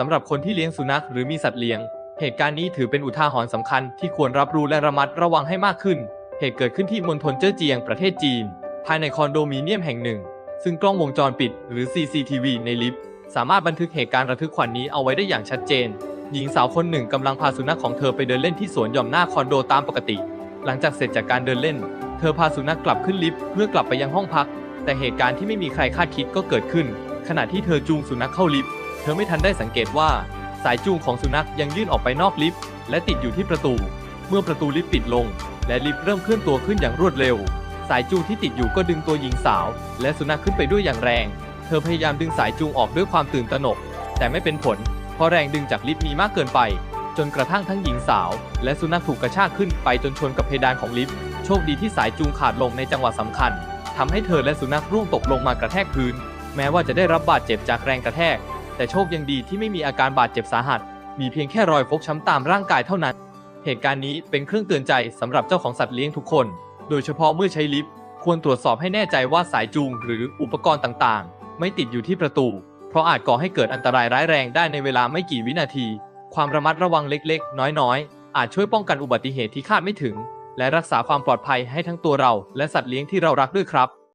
สำหรับคนที่เลี้ยงสุนัขหรือมีสัตว์เลี้ยง เหตุการณ์นี้ถือเป็นอุทาหรณ์สำคัญที่ควรรับรู้และระมัดระวังให้มากขึ้น เหตุเกิดขึ้นที่มณฑลเจ้อเจียงประเทศจีน ภายในคอนโดมิเนียมแห่งหนึ่ง ซึ่งกล้องวงจรปิด หรือ CCTV ในลิฟต์สามารถบันทึกเหตุการณ์ระทึกขวัญนนี้เอาไว้ได้อย่างชัดเจน หญิงสาวคนหนึ่งกำลังพาสุนัขของเธอไปเดินเล่นที่สวนหย่อมหน้าคอนโดตามปกติ หลังจากเสร็จจากการเดินเล่น เธอพาสุนัขกลับขึ้นลิฟต์เพื่อกลับไปยังห้องพัก แต่เหตุการณ์ที่ไม่มีใครคาดคิดก็เกิดขึ้น ขณะที่เธอจูงสุนัขเข้าลิฟต์ เธอไม่ทันได้สังเกตว่า สายจูงของสุนัขยังยื่นออกไปนอกลิฟต์และติดอยู่ที่ประตู เมื่อประตูลิฟต์ปิดลง และลิฟต์เริ่มเคลื่อนตัวขึ้นอย่างรวดเร็ว สายจูงที่ติดอยู่ก็ดึงตัวหญิงสาว และสุนัขขึ้นไปด้วยอย่างแรง เธอพยายามดึงสายจูงออกด้วยความตื่นตระหนก แต่ไม่เป็นผล เพราะแรงดึงจากลิฟต์มีมากเกินไป จนกระทั่งทั้งหญิงสาว และสุนัขถูกกระชากขึ้นไปจนชนกับเพดานของลิฟต์ โชคดีที่สายจูงขาดลงในจังหวะสำคัญทำให้เธอและสุนัขร่วงตกลงมากระแทกพื้น แม้ว่าจะได้รับบาดเจ็บจากแรงกระแทก แต่โชคยังดีที่ไม่มีอาการบาดเจ็บสาหัส มีเพียงแค่รอยฟกช้ำตามร่างกายเท่านั้น เหตุการณ์นี้เป็นเครื่องเตือนใจสำหรับเจ้าของสัตว์เลี้ยงทุกคน โดยเฉพาะเมื่อใช้ลิฟต์ควรตรวจสอบให้แน่ใจว่าสายจูงหรืออุปกรณ์ต่างๆ ไม่ติดอยู่ที่ประตู เพราะอาจก่อให้เกิดอันตรายร้ายแรงได้ในเวลาไม่กี่วินาที ความระมัดระวังเล็กๆ น้อยๆ อาจช่วยป้องกันอุบัติเหตุที่คาดไม่ถึง และรักษาความปลอดภัยให้ทั้งตัวเรา และสัตว์เลี้ยงที่เรารักด้วยครับ